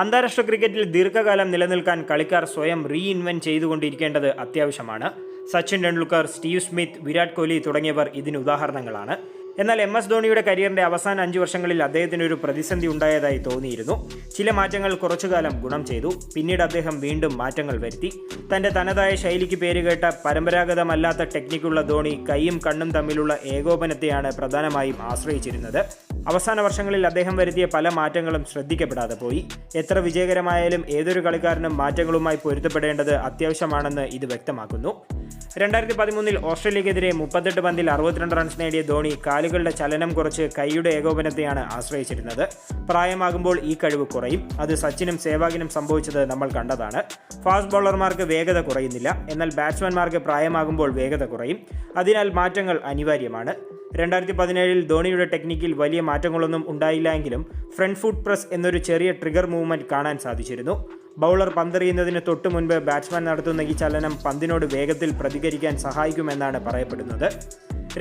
അന്താരാഷ്ട്ര ക്രിക്കറ്റിൽ ദീർഘകാലം നിലനിൽക്കാൻ കളിക്കാർ സ്വയം റീഇൻവെന്റ് ചെയ്തുകൊണ്ടിരിക്കേണ്ടത് അത്യാവശ്യമാണ്. സച്ചിൻ ടെണ്ടുൽക്കർ സ്റ്റീവ് സ്മിത്ത് വിരാട് കോഹ്ലി തുടങ്ങിയവർ ഇതിന് ഉദാഹരണങ്ങളാണ്. എന്നാൽ എം എസ് ധോണിയുടെ കരിയറിന്റെ അവസാന അഞ്ച് വർഷങ്ങളിൽ അദ്ദേഹത്തിന് ഒരു പ്രതിസന്ധി ഉണ്ടായതായി തോന്നിയിരുന്നു. ചില മാറ്റങ്ങൾ കുറച്ചുകാലം ഗുണം ചെയ്തു. പിന്നീട് അദ്ദേഹം വീണ്ടും മാറ്റങ്ങൾ വരുത്തി. തന്റെ തനതായ ശൈലിക്ക് പേരുകേട്ട പരമ്പരാഗതമല്ലാത്ത ടെക്നിക്കുള്ള ധോണി കൈയും കണ്ണും തമ്മിലുള്ള ഏകോപനത്തെയാണ് പ്രധാനമായും ആശ്രയിച്ചിരുന്നത്. അവസാന വർഷങ്ങളിൽ അദ്ദേഹം വരുത്തിയ പല മാറ്റങ്ങളും ശ്രദ്ധിക്കപ്പെടാതെ പോയി. എത്ര വിജയകരമായാലും ഏതൊരു കളിക്കാരനും മാറ്റങ്ങളുമായി പൊരുത്തപ്പെടേണ്ടത് അത്യാവശ്യമാണെന്ന് ഇത് വ്യക്തമാക്കുന്നു. രണ്ടായിരത്തി പതിമൂന്നിൽ ഓസ്ട്രേലിയക്കെതിരെ മുപ്പത്തെട്ട് പന്തിൽ അറുപത്തിരണ്ട് റൺസ് നേടിയ ധോണി കാലുകളുടെ ചലനം കുറച്ച് കൈയുടെ ഏകോപനത്തെയാണ് ആശ്രയിച്ചിരുന്നത്. പ്രായമാകുമ്പോൾ ഈ കഴിവ് കുറയും. അത് സച്ചിനും സേവാഗിനും സംഭവിച്ചത് നമ്മൾ കണ്ടതാണ്. ഫാസ്റ്റ് ബൗളർമാർക്ക് വേഗത കുറയുന്നില്ല. എന്നാൽ ബാറ്റ്സ്മാൻമാർക്ക് പ്രായമാകുമ്പോൾ വേഗത കുറയും. അതിനാൽ മാറ്റങ്ങൾ അനിവാര്യമാണ്. രണ്ടായിരത്തി പതിനേഴിൽ ധോണിയുടെ ടെക്നിക്കിൽ വലിയ മാറ്റങ്ങളൊന്നും ഉണ്ടായില്ല എങ്കിലും ഫ്രണ്ട് ഫുട്ട് പ്രസ് എന്നൊരു ചെറിയ ട്രിഗർ മൂവ്മെന്റ് കാണാൻ സാധിച്ചിരുന്നു. ബൗളർ പന്തെറിയുന്നതിന് തൊട്ടു മുൻപ് ബാറ്റ്സ്മാൻ നടത്തുന്ന ഈ ചലനം പന്തിനോട് വേഗത്തിൽ പ്രതികരിക്കാൻ സഹായിക്കുമെന്നാണ് പറയപ്പെടുന്നത്.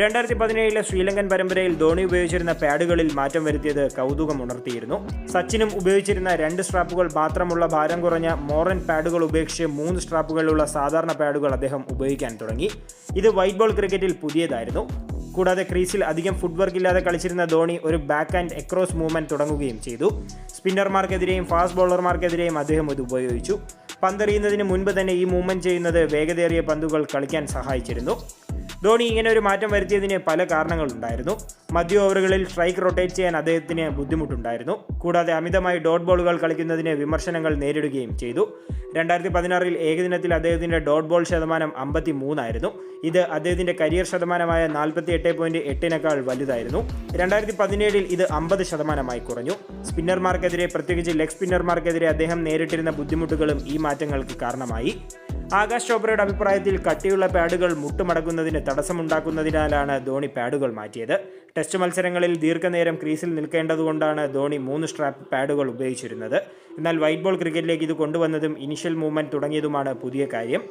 രണ്ടായിരത്തി പതിനേഴിലെ ശ്രീലങ്കൻ പരമ്പരയിൽ ധോണി ഉപയോഗിച്ചിരുന്ന പാഡുകളിൽ മാറ്റം വരുത്തിയത് കൗതുകം ഉണർത്തിയിരുന്നു. സച്ചിനും ഉപയോഗിച്ചിരുന്ന രണ്ട് സ്ട്രാപ്പുകൾ മാത്രമുള്ള ഭാരം കുറഞ്ഞ മോറൻ പാഡുകൾ ഉപേക്ഷിച്ച് മൂന്ന് സ്ട്രാപ്പുകളുള്ള സാധാരണ പാഡുകൾ അദ്ദേഹം ഉപയോഗിക്കാൻ തുടങ്ങി. ഇത് വൈറ്റ് ബോൾ ക്രിക്കറ്റിൽ പുതിയതായിരുന്നു. കൂടാതെ ക്രീസിൽ അധികം ഫുട്വർക്ക് ഇല്ലാതെ കളിച്ചിരുന്ന ധോണി ഒരു ബാക്ക് ആൻഡ് എക്രോസ് മൂവ്മെന്റ് തുടങ്ങുകയും ചെയ്തു. സ്പിന്നർമാർക്കെതിരെയും ഫാസ്റ്റ് ബോളർമാർക്കെതിരെയും അദ്ദേഹം ഇത് ഉപയോഗിച്ചു. പന്തെറിയുന്നതിന് മുൻപ് തന്നെ ഈ മൂവ്മെന്റ് ചെയ്യുന്നത് വേഗതയേറിയ പന്തുകൾ കളിക്കാൻ സഹായിച്ചിരുന്നു. ധോണി ഇങ്ങനെ ഒരു മാറ്റം വരുത്തിയതിന് പല കാരണങ്ങളുണ്ടായിരുന്നു. മധ്യ ഓവറുകളിൽ സ്ട്രൈക്ക് റൊട്ടേറ്റ് ചെയ്യാൻ അദ്ദേഹത്തിന് ബുദ്ധിമുട്ടുണ്ടായിരുന്നു. കൂടാതെ അമിതമായി ഡോട്ട് ബോളുകൾ കളിക്കുന്നതിന് വിമർശനങ്ങൾ നേരിടുകയും ചെയ്തു. രണ്ടായിരത്തി പതിനാറിൽ ഏകദിനത്തിൽ അദ്ദേഹത്തിന്റെ ഡോട്ട് ബോൾ ശതമാനം അമ്പത്തി മൂന്നായിരുന്നു ഇത് അദ്ദേഹത്തിന്റെ കരിയർ ശതമാനമായ നാൽപ്പത്തി എട്ട് പോയിന്റ് എട്ടിനേക്കാൾ വലുതായിരുന്നു. രണ്ടായിരത്തി പതിനേഴിൽ ഇത് അമ്പത് ശതമാനമായി കുറഞ്ഞു. സ്പിന്നർമാർക്കെതിരെ പ്രത്യേകിച്ച് ലെഗ് സ്പിന്നർമാർക്കെതിരെ അദ്ദേഹം നേരിട്ടിരുന്ന ബുദ്ധിമുട്ടുകളും ഈ മാറ്റങ്ങൾക്ക് കാരണമായി. ആകാശ് ചോപ്രയുടെ അഭിപ്രായത്തിൽ കട്ടിയുള്ള പാഡുകൾ മുട്ടുമടക്കുന്നതിന് തടസ്സമുണ്ടാക്കുന്നതിനാലാണ് ധോണി പാഡുകൾ മാറ്റിയത്. ടെസ്റ്റ് മത്സരങ്ങളിൽ ദീർഘനേരം ക്രീസിൽ നിൽക്കേണ്ടതുകൊണ്ടാണ് ധോണി മൂന്ന് സ്ട്രാപ്പ് പാഡുകൾ ഉപയോഗിച്ചിരുന്നത്. എന്നാൽ വൈറ്റ് ബോൾ ക്രിക്കറ്റിലേക്ക് ഇത് കൊണ്ടുവന്നതും ഇനിഷ്യൽ മൂവ്മെന്റ് തുടങ്ങിയതുമാണ് പുതിയ കാര്യം.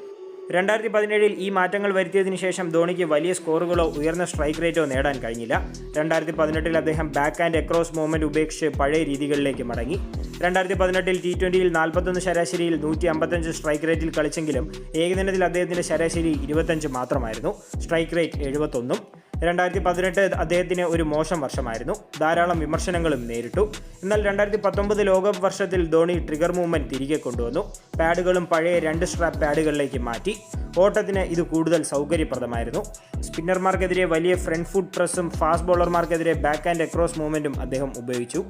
രണ്ടായിരത്തി പതിനേഴിൽ ഈ മാറ്റങ്ങൾ വരുത്തിയതിനു ശേഷം ധോണിക്ക് വലിയ സ്കോറുകളോ ഉയർന്ന സ്ട്രൈക്ക് റേറ്റോ നേടാൻ കഴിഞ്ഞില്ല. രണ്ടായിരത്തി പതിനെട്ടിൽ അദ്ദേഹം ബാക്ക് ആൻഡ് അക്രോസ് മൂവ്മെന്റ് ഉപേക്ഷിച്ച് പഴയ രീതികളിലേക്ക് മടങ്ങി. രണ്ടായിരത്തി പതിനെട്ടിൽ ടി ട്വന്റിയിൽ നാൽപ്പത്തൊന്ന് ശരാശരിയിൽ നൂറ്റി അമ്പത്തഞ്ച് സ്ട്രൈക്ക് റേറ്റിൽ കളിച്ചെങ്കിലും ഏകദിനത്തിൽ അദ്ദേഹത്തിന്റെ ശരാശരി ഇരുപത്തഞ്ച് മാത്രമായിരുന്നു. സ്ട്രൈക്ക് റേറ്റ് എഴുപത്തൊന്നും. രണ്ടായിരത്തി പതിനെട്ട് അദ്ദേഹത്തിന് ഒരു മോശം വർഷമായിരുന്നു. ധാരാളം വിമർശനങ്ങളും നേരിട്ടു. എന്നാൽ രണ്ടായിരത്തി പത്തൊമ്പത് ലോകകപ്പ് വർഷത്തിൽ ധോണി ട്രിഗർ മൂവ്മെന്റ് തിരികെ കൊണ്ടുവന്നു. പാഡുകളും പഴയ രണ്ട് സ്ട്രാപ്പ് പാഡുകളിലേക്ക് മാറ്റി. ഓട്ടത്തിന് ഇത് കൂടുതൽ സൗകര്യപ്രദമായിരുന്നു. സ്പിന്നർമാർക്കെതിരെ വലിയ ഫ്രണ്ട് ഫുഡ് പ്രസ്സും ഫാസ്റ്റ് ബോളർമാർക്കെതിരെ ബാക്ക് ആൻഡ് അക്രോസ് മൂവ്മെന്റും അദ്ദേഹം ഉപയോഗിച്ചു.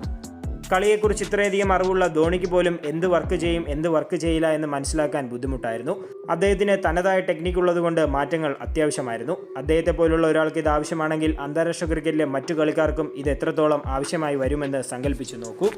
കളിയെക്കുറിച്ച് ഇത്രയധികം അറിവുള്ള ധോണിക്ക് പോലും എന്ത് വർക്ക് ചെയ്യും എന്ത് വർക്ക് ചെയ്യില്ല എന്ന് മനസ്സിലാക്കാൻ ബുദ്ധിമുട്ടായിരുന്നു. അദ്ദേഹത്തിന് തനതായ ടെക്നിക്ക് ഉള്ളതുകൊണ്ട് മാറ്റങ്ങൾ അത്യാവശ്യമായിരുന്നു. അദ്ദേഹത്തെ പോലുള്ള ഒരാൾക്ക് ഇത് ആവശ്യമാണെങ്കിൽ അന്താരാഷ്ട്ര ക്രിക്കറ്റിലെ മറ്റു കളിക്കാർക്കും ഇത് എത്രത്തോളം ആവശ്യമായി വരുമെന്ന് സങ്കല്പിച്ചു നോക്കൂ.